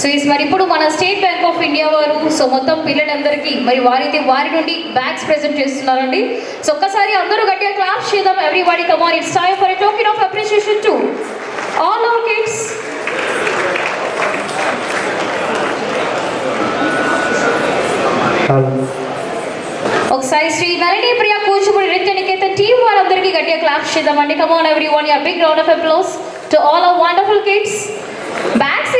So is మరి ఇప్పుడు మన స్టేట్ బ్యాంక్ ఆఫ్ ఇండియా వారు సో మొత్తం పిల్లలందరికీ మరి వారైతే వారి నుండి బ్యాగ్స్ ప్రెజెంట్ చేస్తున్నారండి. సో ఒక్కసారి అందరూ గట్టిగా క్లాప్స్ చేద్దాం everybody come on it's time for a token of appreciation to all our kids ఒకసారి శ్రీ నళిని ప్రియ కూచిపూడి నృత్య నికేతన్ టీం వారందరికీ గట్టిగా క్లాప్స్ చేద్దామండి. Come on everyone your big round of applause to all our wonderful kids bags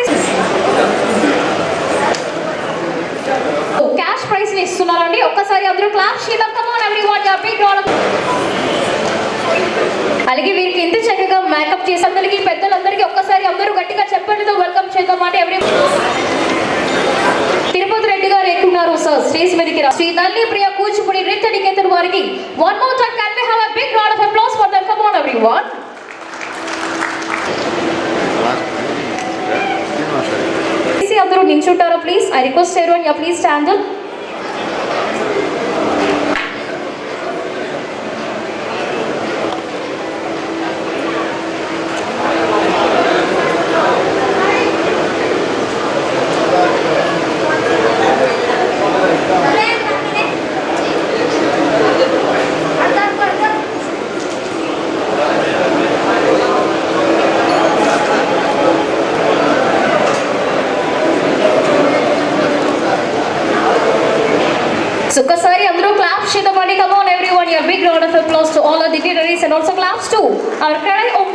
క్యాష్ ఇస్తున్నారండి ఒక్కసారి అందరూ big round అలాగే వీరికి ఎంత చక్కగా మేకప్ చేసి అందరికి పెద్దలందరికీ ఒక్కసారి అందరూ గట్టిగా చెప్పండితో వెల్కమ్ చేద్దామంటే ఎవ్రీ తిరుపతి రెడ్డి గారు ఎక్కున్నారు సార్ స్టేజ్ మీదకి రా. శ్రీ నల్లి ప్రియ కూచిపూడి నృత్య నికేతన్ వారికి one more time can we have a big round of applause for them come on everyone అందరూ నించుంటారా please I request everyone yeah please stand up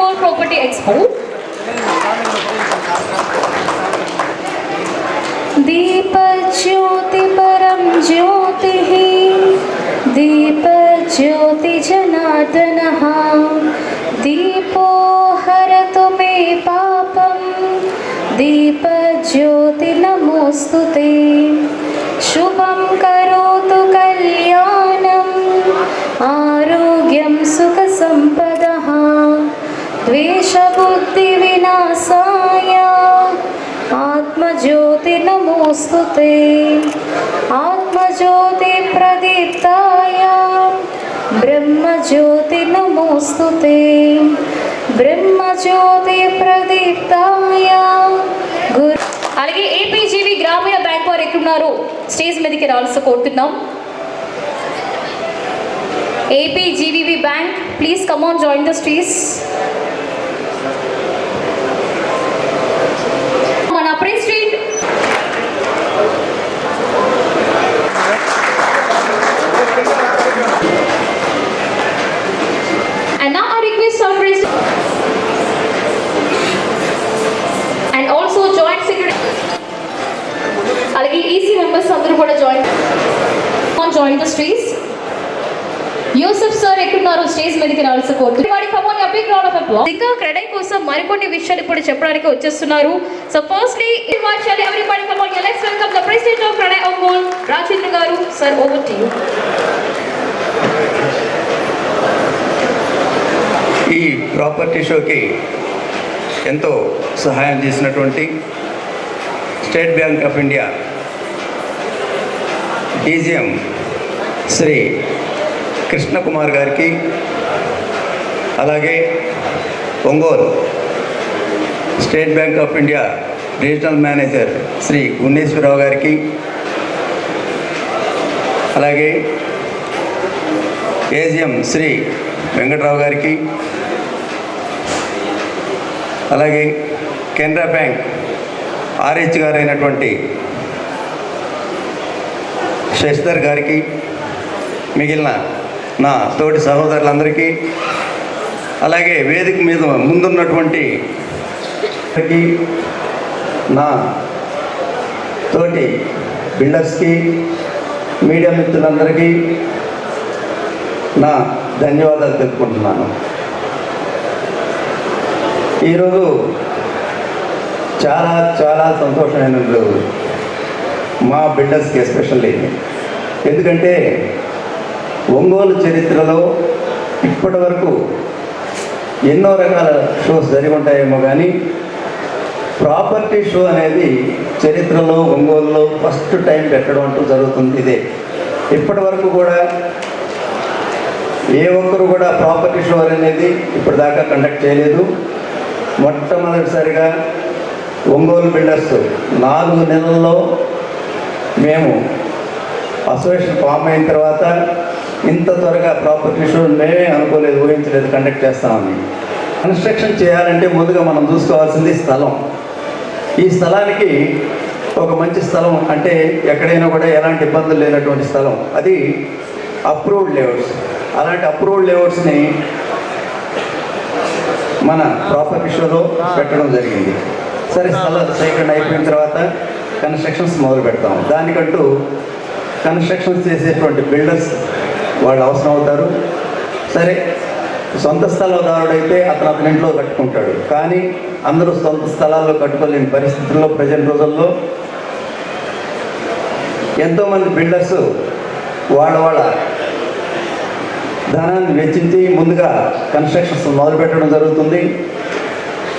for Property Expo. दीप ज्योति परम ज्योति दीप ज्योति जनार्दन दीपो हर तुम्हें पापम दीप ज्योति नमोस्तुते द्वेषबुद्धिविनाशाय आत्मज्योति नमोऽस्तु ते आत्मज्योति प्रदीप्ताय ब्रह्मज्योति नमोऽस्तु ते బ్రహ్మజ్యోతి ప్రదీప్తాయ గురు అలాగే ఏపీజీవి గ్రామీణ బ్యాంక్ వారు ఎక్కడున్నారు స్టేజ్ మీదకి రావాల్సి కోరుతున్నాం APGVV bank please come on join the stage Stage మీదకి రావాల్సి కోరుతుంది వాడి come on big round of applause ఇంకా క్రెడై కోసం మరికొన్ని విషయాలు ఇప్పుడు చెప్పడానికి వచ్చేస్తున్నారు. So firstly invite everybody come on let's welcome the president of CREDAI Ongole Rajendra garu sir over to you ఈ ప్రాపర్టీ షోకి ఎంతో సహాయం చేసినటువంటి State Bank of India DGM Shri Krishnakumar గారికి అలాగే Ongole State Bank of India regional manager Shri Guneswararao గారికి అలాగే AGM Shri Venkatrao గారికి అలాగే కెనరా బ్యాంక్ ఆర్హెచ్ గారైనటువంటి శశిధర్ గారికి మిగిలిన నా తోటి సహోదరులందరికీ అలాగే వేదిక మీద ముందున్నటువంటి నా తోటి బిల్డర్స్కి మీడియా మిత్రులందరికీ నా ధన్యవాదాలు తెలుపుకుంటున్నాను. ఈరోజు చాలా చాలా సంతోషమైన రోజు. మా బిల్డర్స్కి ఎస్పెషల్లీ. ఎందుకంటే ఒంగోలు చరిత్రలో ఇప్పటి వరకు ఎన్నో రకాల షోస్ జరిగి ఉంటాయేమో కానీ ప్రాపర్టీ షో అనేది చరిత్రలో ఒంగోలులో ఫస్ట్ టైం పెట్టడం అంటూ జరుగుతుంది ఇదే. ఇప్పటి వరకు కూడా ఏ ఒక్కరు కూడా ప్రాపర్టీ షో అనేది ఇప్పటిదాకా కండక్ట్ చేయలేదు. మొట్టమొదటిసారిగా ఒంగోలు బిల్డర్స్ నాలుగు నెలల్లో మేము అసోసియేషన్ ఫామ్ అయిన తర్వాత ఇంత త్వరగా ప్రాపర్టీ షో మేమే అనుకోలేదు ఊహించలేదు కండక్ట్ చేస్తామని. కన్స్ట్రక్షన్ చేయాలంటే ముందుగా మనం చూసుకోవాల్సింది స్థలం. ఈ స్థలానికి ఒక మంచి స్థలం అంటే ఎక్కడైనా కూడా ఎలాంటి ఇబ్బందులు లేనటువంటి స్థలం. అది అప్రూవ్డ్ లేఅవుట్స్ అలాంటి అప్రూవ్డ్ లేఅవుట్స్ని మన ప్రాపర్టీ షోలో పెట్టడం జరిగింది. సరే స్థల సేకరణ అయిపోయిన తర్వాత కన్స్ట్రక్షన్స్ మొదలు పెడతాం దానికంటూ కన్స్ట్రక్షన్స్ చేసేటువంటి బిల్డర్స్ వాళ్ళు అవసరం అవుతారు. సరే సొంత స్థలదారుడైతే అతను అతని ఇంట్లో కట్టుకుంటాడు. కానీ అందరూ సొంత స్థలాల్లో కట్టుకోలేని పరిస్థితుల్లో ప్రజెంట్ రోజుల్లో ఎంతోమంది బిల్డర్స్ వాళ్ళ వాళ్ళ ధనాన్ని వెచ్చించి ముందుగా కన్స్ట్రక్షన్స్ మొదలుపెట్టడం జరుగుతుంది.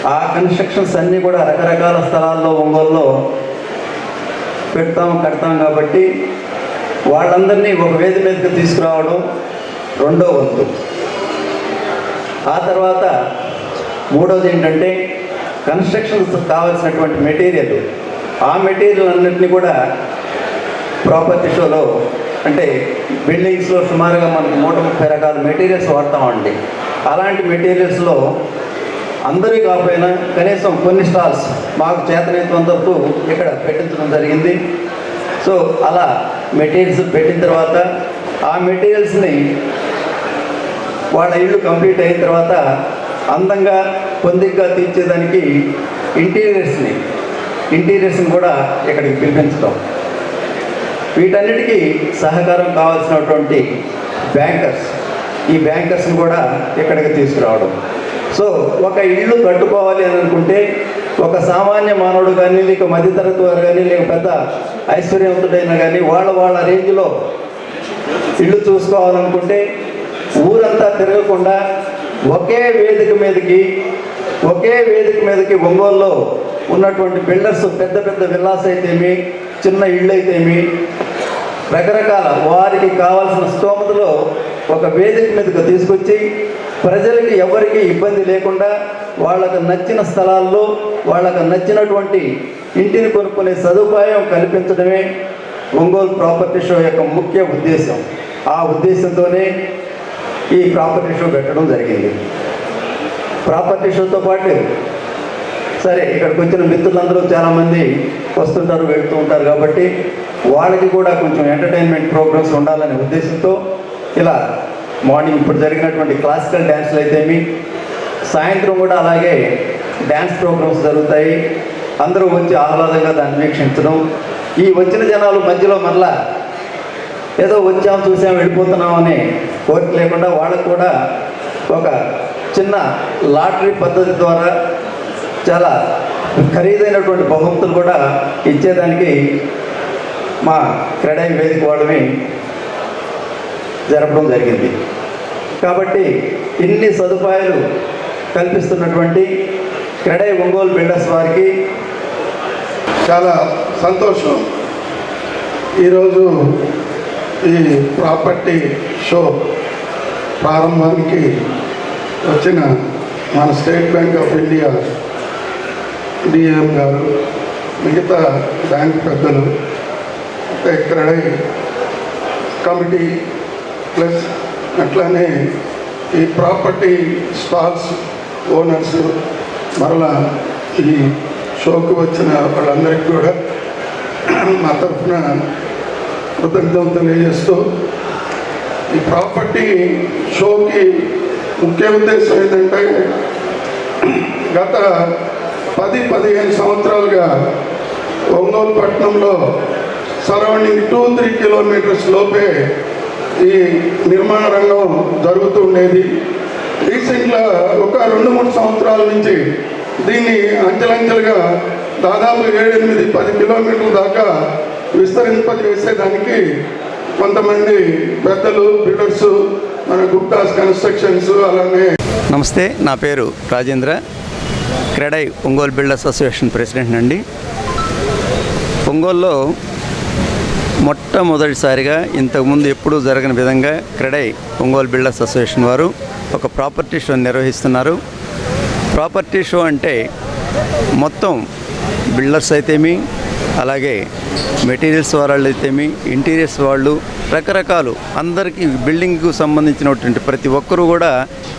ఆ కన్స్ట్రక్షన్స్ అన్నీ కూడా రకరకాల స్థలాల్లో ఒంగోలులో పెడతాం కడతాం కాబట్టి వాళ్ళందరినీ ఒక వేది మీదకి తీసుకురావడం రెండో వంతు. ఆ తర్వాత మూడోది ఏంటంటే కన్స్ట్రక్షన్స్ కావాల్సినటువంటి మెటీరియల్. ఆ మెటీరియల్ అన్నింటినీ కూడా ప్రాపర్టీ షోలో అంటే బిల్డింగ్స్లో సుమారుగా మనకు నూట ముప్పై రకాల మెటీరియల్స్ వాడతామండి. అలాంటి మెటీరియల్స్లో అందరూ కాకపోయినా కనీసం కొన్ని స్టాల్స్ మాకు చేతనైతే వరకు ఇక్కడ పెట్టించడం జరిగింది. సో అలా మెటీరియల్స్ పెట్టిన తర్వాత ఆ మెటీరియల్స్ని వాళ్ళ ఇల్లు కంప్లీట్ అయిన తర్వాత అందంగా పొందిగ్గా తీర్చేదానికి ఇంటీరియర్స్ని ఇంటీరియర్స్ని కూడా ఇక్కడికి పిలిపించడం వీటన్నిటికీ సహకారం కావాల్సినటువంటి బ్యాంకర్స్ ఈ బ్యాంకర్స్ని కూడా ఇక్కడికి తీసుకురావడం. సో ఒక ఇల్లు కట్టుకోవాలి అని అనుకుంటే ఒక సామాన్య మానవుడు కానీ లేక మధ్యతరగతి వారు కానీ లేక పెద్ద ఐశ్వర్యవంతుడైనా కానీ వాళ్ళ వాళ్ళ రేంజ్లో ఇల్లు చూసుకోవాలనుకుంటే ఊరంతా తిరగకుండా ఒకే వేదిక మీదకి ఒకే వేదిక మీదకి ఒంగోలులో ఉన్నటువంటి బిల్డర్స్ పెద్ద పెద్ద విల్లాస్ అయితేమి చిన్న ఇళ్ళు అయితేమి రకరకాల వారికి కావాల్సిన స్తోమతలో ఒక వేదిక మీదకు తీసుకొచ్చి ప్రజలకి ఎవరికి ఇబ్బంది లేకుండా వాళ్ళకు నచ్చిన స్థలాల్లో వాళ్ళకు నచ్చినటువంటి ఇంటిని కొనుక్కునే సదుపాయం కల్పించడమే ఒంగోలు ప్రాపర్టీ షో యొక్క ముఖ్య ఉద్దేశం. ఆ ఉద్దేశంతోనే ఈ ప్రాపర్టీ షో పెట్టడం జరిగింది. ప్రాపర్టీ షోతో పాటు సరే ఇక్కడికి వచ్చిన మిత్రులందరూ చాలామంది వస్తుంటారు వెళ్తూ ఉంటారు కాబట్టి వాళ్ళకి కూడా కొంచెం ఎంటర్టైన్మెంట్ ప్రోగ్రామ్స్ ఉండాలనే ఉద్దేశంతో ఇలా మార్నింగ్ ఇప్పుడు జరిగినటువంటి క్లాసికల్ డ్యాన్స్లు అయితేమి సాయంత్రం కూడా అలాగే డ్యాన్స్ ప్రోగ్రామ్స్ జరుగుతాయి. అందరూ వచ్చి ఆహ్లాదంగా దాన్ని వీక్షించడం. ఈ వచ్చిన జనాలు మధ్యలో మరలా ఏదో వచ్చాం చూసాం వెళ్ళిపోతున్నాం అని కోరిక లేకుండా వాళ్ళకు కూడా ఒక చిన్న లాటరీ పద్ధతి ద్వారా చాలా ఖరీదైనటువంటి బహుమతులు కూడా ఇచ్చేదానికి మా క్రెడై వేదిక వాళ్ళని జరపడం జరిగింది. కాబట్టి ఇన్ని సదుపాయాలు కల్పిస్తున్నటువంటి క్రెడై ఒంగోలు బిల్డర్స్ వారికి చాలా సంతోషం. ఈరోజు ఈ ప్రాపర్టీ షో ప్రారంభానికి వచ్చిన మన State Bank of India DM గారు మిగతా బ్యాంక్ పెద్దలు అంటే ఇక్కడ కమిటీ ప్లస్ అట్లానే ఈ ప్రాపర్టీ స్టాల్స్ ఓనర్స్ మరలా ఈ షోకు వచ్చిన వాళ్ళందరికీ కూడా మా తరఫున కృతజ్ఞతలు తెలియజేస్తూ ఈ ప్రాపర్టీ షోకి ముఖ్య ఉద్దేశం ఏంటంటే గత పది పదిహేను సంవత్సరాలుగా ఒంగోలు పట్టణంలో సరౌండింగ్ టూ త్రీ కిలోమీటర్స్ లోపే ఈ నిర్మాణ రంగం జరుగుతూ ఉండేది. రీసెంట్గా ఒక రెండు మూడు సంవత్సరాల నుంచి దీన్ని అంచెలంచెలుగా దాదాపు ఏడెనిమిది పది కిలోమీటర్ల దాకా విస్తరింపజేసేదానికి కొంతమంది పెద్దలు బిల్డర్స్ మన గుప్తాస్ కన్స్ట్రక్షన్స్ అలానే నమస్తే నా పేరు Rajendra. CREDAI Ongole builders association president అండి. ఒంగోలులో మొట్టమొదటిసారిగా ఇంతకుముందు ఎప్పుడూ జరగని విధంగా క్రెడై ఒంగోలు బిల్డర్స్ అసోసియేషన్ వారు ఒక ప్రాపర్టీ షో నిర్వహిస్తున్నారు. ప్రాపర్టీ షో అంటే మొత్తం బిల్డర్స్ అయితేమి అలాగే మెటీరియల్స్ వాళ్ళు అయితేమి ఇంటీరియర్స్ వాళ్ళు రకరకాలు అందరికీ బిల్డింగ్కు సంబంధించినటువంటి ప్రతి ఒక్కరూ కూడా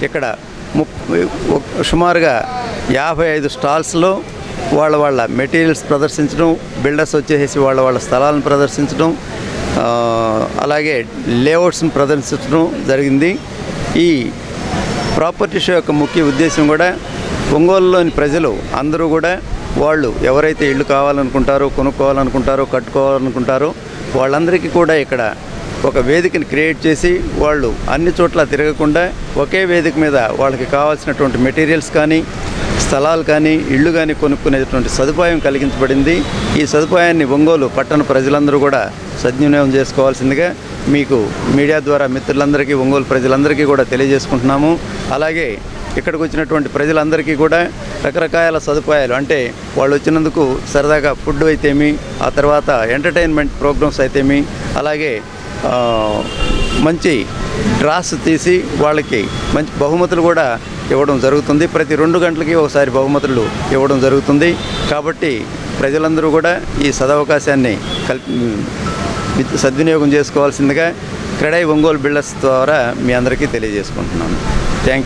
ఇక్కడ సుమారుగా యాభై ఐదు స్టాల్స్లో వాళ్ళ వాళ్ళ మెటీరియల్స్ ప్రదర్శించడం బిల్డర్స్ వచ్చేసి వాళ్ళ వాళ్ళ స్థలాలను ప్రదర్శించడం అలాగే లేఅవుట్స్ని ప్రదర్శించడం జరిగింది. ఈ ప్రాపర్టీ షో యొక్క ముఖ్య ఉద్దేశం కూడా ఒంగోలులోని ప్రజలు అందరూ కూడా వాళ్ళు ఎవరైతే ఇల్లు కావాలనుకుంటారో కొనుక్కోవాలనుకుంటారో కట్టుకోవాలనుకుంటారో వాళ్ళందరికీ కూడా ఇక్కడ ఒక వేదికని క్రియేట్ చేసి వాళ్ళు అన్ని చోట్ల తిరగకుండా ఒకే వేదిక మీద వాళ్ళకి కావాల్సినటువంటి మెటీరియల్స్ కానీ స్థలాలు కానీ ఇళ్ళు కానీ కొనుక్కునేటువంటి సదుపాయం కలిగించబడింది. ఈ సదుపాయాన్ని ఒంగోలు పట్టణ ప్రజలందరూ కూడా సద్వినియోగం చేసుకోవాల్సిందిగా మీకు మీడియా ద్వారా మిత్రులందరికీ ఒంగోలు ప్రజలందరికీ కూడా తెలియజేసుకుంటున్నాము. అలాగే ఇక్కడికి వచ్చినటువంటి ప్రజలందరికీ కూడా రకరకాల సదుపాయాలు. అంటే వాళ్ళు వచ్చినందుకు సరదాగా ఫుడ్ అయితేమి ఆ తర్వాత ఎంటర్టైన్మెంట్ ప్రోగ్రామ్స్ అయితేమి అలాగే మంచి డ్రాస్ తీసి వాళ్ళకి మంచి బహుమతులు కూడా ఇవ్వడం జరుగుతుంది. ప్రతి రెండు గంటలకి ఒకసారి బహుమతులు ఇవ్వడం జరుగుతుంది. కాబట్టి ప్రజలందరూ కూడా ఈ సదవకాశాన్ని కల్పి సద్వినియోగం చేసుకోవాల్సిందిగా క్రెడై ఒంగోలు బిల్డర్స్ ద్వారా మీ అందరికీ తెలియజేసుకుంటున్నాను.